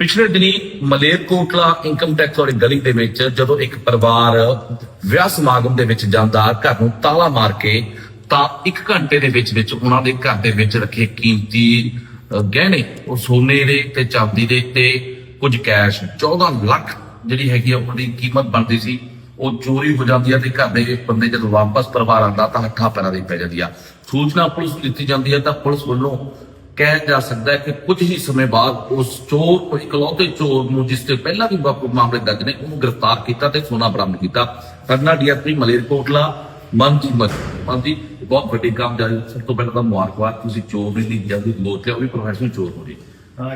ਪਿਛਲੇ ਦਿਨੀ Malerkotla income tax ਵਾਲੀ ਗਲੀ ਦੇ ਵਿੱਚ ਜਦੋਂ ਇੱਕ ਪਰਿਵਾਰ ਵਿਆਹ ਸਮਾਗਮ ਦੇ ਵਿੱਚ ਜਾਂਦਾ, ਘਰ ਨੂੰ ਤਾਲਾ ਮਾਰ ਕੇ, ਤਾਂ 1 ਘੰਟੇ ਦੇ ਵਿੱਚ ਵਿੱਚ ਉਹਨਾਂ ਦੇ ਘਰ ਦੇ ਵਿੱਚ ਰੱਖੇ ਕੀਮਤੀ ਗਹਿਣੇ, ਉਹ ਸੋਨੇ ਦੇ ਤੇ ਚਾਂਦੀ ਦੇ ਤੇ ਕੁਝ ਕੈਸ਼ 14 ਲੱਖ ਜਿਹੜੀ ਹੈਗੀ ਆ ਉਹਦੀ ਕੀਮਤ ਬਣਦੀ ਸੀ। ਉਹ ਚੋਰੀ ਹੋ ਜਾਂਦੀ ਆ ਤੇ ਘਰ ਦੇ ਬੰਦੇ ਜਦੋਂ ਵਾਪਸ ਪਰਿਵਾਰ ਆਉਂਦਾ ਤਾਂ ਹੱਥਾਂ ਪੈਰਾਂ ਦੀ ਪੈ ਜਾਂਦੀ ਆ। ਸੂਚਨਾ ਪੁਲਿਸ ਦਿੱਤੀ ਜਾਂਦੀ ਹੈ ਤਾਂ ਪੁਲਿਸ ਵੱਲੋਂ ਕਹਿ ਜਾ ਸਕਦਾ ਹੈ ਕਿ ਕੁਝ ਹੀ ਸਮੇਂ ਬਾਅਦ ਉਸ ਚੋਰ ਇਕਲੌਤੇ ਚੋਰ ਨੂੰ, ਜਿਸ ਤੇ ਪਹਿਲਾਂ ਵੀ ਮਾਮਲੇ ਦਰਜ ਨੇ, ਉਹਨੂੰ ਗ੍ਰਿਫਤਾਰ ਕੀਤਾ ਤੇ ਸੋਨਾ ਬਰਾਮਦ ਕੀਤਾ। ਕਰਨਾ ਡੀਐਸਪੀ ਮਲੇਰਕੋਟਲਾ ਮਨਜੀਤ ਮਨਜੀ ਬਹੁਤ ਵੱਡੀ ਕੰਮ ਜਾਰੀ। ਸਭ ਤੋਂ ਪਹਿਲਾਂ ਤਾਂ ਮੁਬਾਰਕਬਾਦ, ਤੁਸੀਂ ਚੋਰ ਦੀ ਜਲਦੀ ਲੋਟ ਲਿਆ ਉਹ ਵੀ ਪ੍ਰੋਫੈਸ਼ਨਲ ਚੋਰ ਹੋ ਜੀ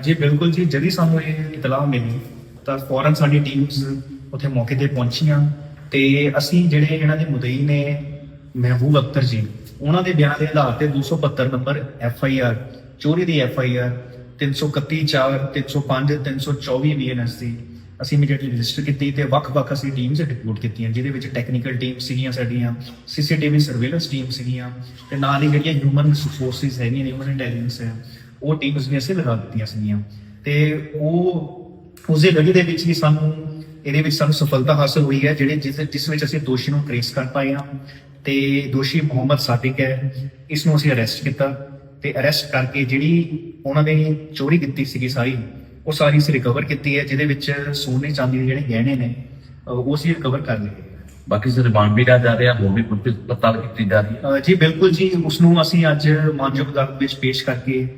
ਜੀ, ਬਿਲਕੁਲ ਜੀ। ਜਦੀ ਸਾਨੂੰ ਇਹ ਇਤਲਾਹ ਮਿਲੀ, ਤਾਂ ਫੌਰਨ ਸਾਡੀ ਟੀਮਸ ਉੱਥੇ ਮੌਕੇ ਤੇ ਪਹੁੰਚੀਆਂ ਤੇ ਅਸੀਂ ਜਿਹੜੇ ਇਹਨਾਂ ਦੇ ਮੁਦਈ ਨੇ, ਮਹਿਬੂਬ ਅਖਤਰ ਜੀ, ਉਹਨਾਂ ਦੇ ਬਿਆਨ ਦੇ ਆਧਾਰ ਤੇ 272 ਨੰਬਰ ਐਫ ਆਈ ਆਰ ਚੋਰੀ ਦੀ ਐਫ ਆਈ ਆਰ 331 4 305 324 ਬੀਐਨਐਸ ਦੀ ਅਸੀਂ ਇਮੀਡੀਏਟਲੀ ਰਜਿਸਟਰ ਕੀਤੀ ਤੇ ਵੱਖ-ਵੱਖ ਅਸੀਂ ਟੀਮਸ ਡਿਪਲੋਟ ਕੀਤੀਆਂ, ਜਿਹਦੇ ਵਿੱਚ ਟੈਕਨੀਕਲ ਟੀਮ ਸੀਗੀਆਂ ਸਾਡੀਆਂ ਸੀਸੀਟੀਵੀ ਸਰਵੇਲੈਂਸ ਟੀਮ ਸੀਗੀਆਂ, ਤੇ ਨਾਲ ਹੀ ਜਿਹੜੀਆਂ ਹਿਊਮਨ ਰਿਸੋਰਸਿਸ ਹੈਗੀਆਂ ਹਿਊਮਨ ਇੰਟੈਲੀਜੈਂਸ ਹੈ, ਉਹ ਟੀਮਸ ਵੀ ਅਸੀਂ ਲਗਾ ਦਿੱਤੀਆਂ ਸੀਗੀਆਂ। ਤੇ ਉਹ ਉਸੇ ਗਲੀ ਦੇ ਵਿੱਚ ਹੀ ਸਾਨੂੰ, ਇਹਦੇ ਵਿੱਚ ਸਾਨੂੰ ਸਫਲਤਾ ਹਾਸਲ ਹੋਈ ਹੈ, ਜਿਹੜੇ ਜਿਸ ਜਿਸ ਵਿੱਚ ਅਸੀਂ ਦੋਸ਼ੀ ਨੂੰ ਟ੍ਰੇਸ ਕਰ ਪਾਏ ਹਾਂ, ਤੇ ਦੋਸ਼ੀ ਮੁਹੰਮਦ ਸਾਦਿਕ ਹੈ, ਇਸ ਨੂੰ ਅਸੀਂ ਅਰੈਸਟ ਕੀਤਾ। ਤੇ ਅਰੈਸਟ ਕਰਕੇ ਜਿਹੜੀ ਉਹਨਾਂ ਨੇ ਚੋਰੀ ਕੀਤੀ ਸੀਗੀ ਸਾਰੀ ਉਹ ਸਾਰੀ ਅਸੀਂ ਰਿਕਵਰ ਕੀਤੀ ਹੈ ਜਿਹਦੇ ਵਿੱਚ ਸੋਨੇ ਚਾਂਦੀ ਦੇ ਜਿਹੜੇ ਗਹਿਣੇ ਨੇ ਉਹ ਅਸੀਂ ਰਿਕਵਰ ਕਰ ਲਏ। ਬਾਕੀ ਸਾਰੇ ਰਿਮਾਂਡ ਵੀ ਲਿਆ ਜਾ ਰਿਹਾ ਹੋਰ ਵੀ ਪੁੱਛ ਪੜਤਾਲ ਕੀਤੀ ਜਾ ਰਹੀ ਹੈ। ਜੀ ਬਿਲਕੁਲ ਜੀ ਉਸ ਨੂੰ ਅਸੀਂ ਅੱਜ ਮਾਨਯੋਗ ਅਦਾਲਤ ਵਿੱਚ ਪੇਸ਼ ਕਰਕੇ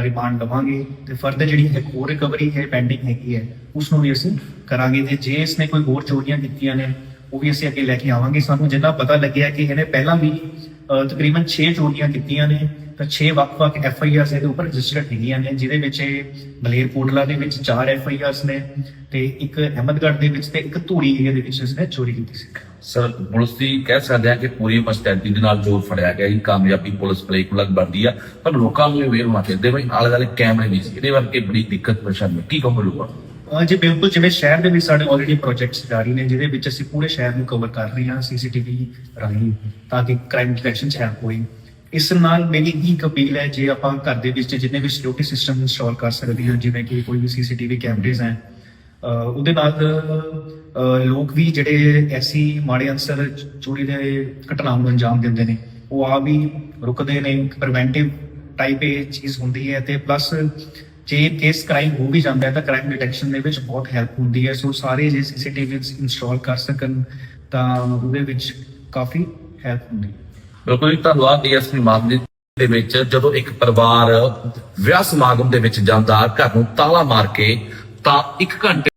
ਰਿਮਾਂਡ ਲਵਾਂਗੇ ਤੇ ਫਰਦਰ ਜਿਹੜੀ ਹੈ ਹੋਰ ਰਿਕਵਰੀ ਹੈ ਪੈਂਡਿੰਗ ਹੈਗੀ ਹੈ ਉਸ ਨੂੰ ਵੀ ਅਸੀਂ ਕਰਾਂਗੇ ਤੇ ਜੇ ਇਸਨੇ ਕੋਈ ਹੋਰ ਚੋਰੀਆਂ ਕੀਤੀਆਂ ਨੇ ਉਹ ਵੀ ਅਸੀਂ ਅੱਗੇ ਲੈ ਕੇ ਆਵਾਂਗੇ। ਸਾਨੂੰ ਜਿੰਨਾ ਪਤਾ ਲੱਗਿਆ ਕਿ ਇਹਨੇ ਪਹਿਲਾਂ ਵੀ ਤਕਰੀਬਨ 6 ਚੋਰੀਆਂ ਕੀਤੀਆਂ ਨੇ ਤਾਂ 6 ਵੱਖ-ਵੱਖ ਐਫ ਆਈ ਆਰਸ ਇਹਦੇ ਉੱਪਰ ਰਜਿਸਟਰਡ ਹੈਗੀਆਂ ਨੇ ਜਿਹਦੇ ਵਿੱਚ ਮਲੇਰਕੋਟਲਾ ਦੇ ਵਿੱਚ 4 ਐਫ ਆਈ ਆਰਸ ਨੇ ਤੇ ਇੱਕ ਅਹਿਮਦਗੜ੍ਹ ਦੇ ਵਿੱਚ ਤੇ ਇੱਕ ਧੂਰੀ ਏਰੀਆ ਦੇ ਵਿੱਚ ਇਸਨੇ ਚੋਰੀ ਕੀਤੀ ਸੀ ਸਰ ਪੁਲਿਸ ਦੀ ਕਹਿ ਸਕਦੇ ਆ ਕਿ ਪੂਰੀ ਮਸਤੈਦੀ ਦੇ ਨਾਲ ਜੋ ਫੜਿਆ ਗਿਆ ਇਹ ਕਾਮਯਾਬੀ ਪੁਲਿਸ ਪਲੇਕ ਲੱਗ ਬਣਦੀ ਆ ਪਰ ਲੋਕਾਂ ਨੂੰ ਇਹ ਵੇਰ ਹੋਣਾ ਚਾਹੀਦਾ ਬਈ ਆਲੇ ਦੁਆਲੇ ਕੈਮਰੇ ਨਹੀਂ ਸੀ ਇਹਦੇ ਵਰਗੇ ਬੜੀ ਦਿੱਕਤ ਪਰੇਸ਼ਾਨੀ ਕੀ ਕਹੋ ਲੋਕਾਂ ਨੂੰ? ਜੀ ਬਿਲਕੁਲ ਜਿਵੇਂ ਸ਼ਹਿਰ ਦੇ ਵਿੱਚ ਸਾਡੇ ਆਲਰੇਡੀ ਪ੍ਰੋਜੈਕਟਸ ਜਾਰੀ ਨੇ ਜਿਹਦੇ ਵਿੱਚ ਅਸੀਂ ਪੂਰੇ ਸ਼ਹਿਰ ਨੂੰ ਕਵਰ ਕਰ ਰਹੇ ਹਾਂ ਸੀਸੀਟੀਵੀ ਰਾਹੀਂ ਤਾਂ ਕਿ ਕ੍ਰਾਈਮ ਡਿਟੈਕਸ਼ਨ ਚ ਹੈਲਪ ਇਸ ਨਾਲ ਮੇਰੀ ਕੀ ਅਪੀਲ ਹੈ, ਜੇ ਆਪਾਂ ਘਰ ਦੇ ਵਿੱਚ ਜਿੰਨੇ ਵੀ ਸਿਕਿਉਰਿਟੀ ਸਿਸਟਮ ਇੰਸਟਾਲ ਕਰ ਸਕਦੇ ਹਾਂ, ਜਿਵੇਂ ਕਿ ਕੋਈ ਵੀ ਸੀਸੀਟੀਵੀ ਕੈਮਰੇਜ਼ ਹੈ ਉਹਦੇ ਨਾਲ ਲੋਕ ਵੀ ਜਿਹੜੇ ਐਸੀ ਮਾੜੇ ਅੰਸਰ ਚੋਰੀ ਦੇ ਘਟਨਾਵਾਂ ਨੂੰ ਅੰਜਾਮ ਦਿੰਦੇ ਨੇ, ਉਹ ਆ ਵੀ ਰੁਕਦੇ ਨੇ ਪ੍ਰੀਵੈਂਟਿਵ ਟਾਈਪ ਇਹ ਚੀਜ਼ ਹੁੰਦੀ ਹੈ ਤੇ ਪਲੱਸ ਜੇ ਕੇਸ ਕ੍ਰਾਈਮ ਹੋ ਵੀ ਜਾਂਦਾ ਹੈ, ਤਾਂ ਕ੍ਰਾਈਮ ਡਿਟੈਕਸ਼ਨ ਦੇ ਵਿੱਚ ਬਹੁਤ ਹੈਲਪ ਹੁੰਦੀ ਹੈ। ਸੋ ਸਾਰੇ ਜੇ ਸੀਸੀਟੀਵੀ ਇੰਸਟਾਲ ਕਰ ਸਕਣ, ਤਾਂ ਉਹਦੇ ਵਿੱਚ ਕਾਫੀ ਹੈਲਪ ਹੁੰਦੀ ਹੈ। ਬਿਲਕੁਲ ਜੀ, ਧੰਨਵਾਦ ਡੀਐਸਪੀ ਮਾਮਲੇ ਦੇ ਵਿੱਚ। ਜਦੋਂ ਇੱਕ ਪਰਿਵਾਰ ਵਿਆਹ ਸਮਾਗਮ ਦੇ ਵਿੱਚ ਜਾਂਦਾ ਘਰ ਨੂੰ ਤਾਲਾ ਮਾਰ ਕੇ ਤਾਂ 1 ਘੰਟੇ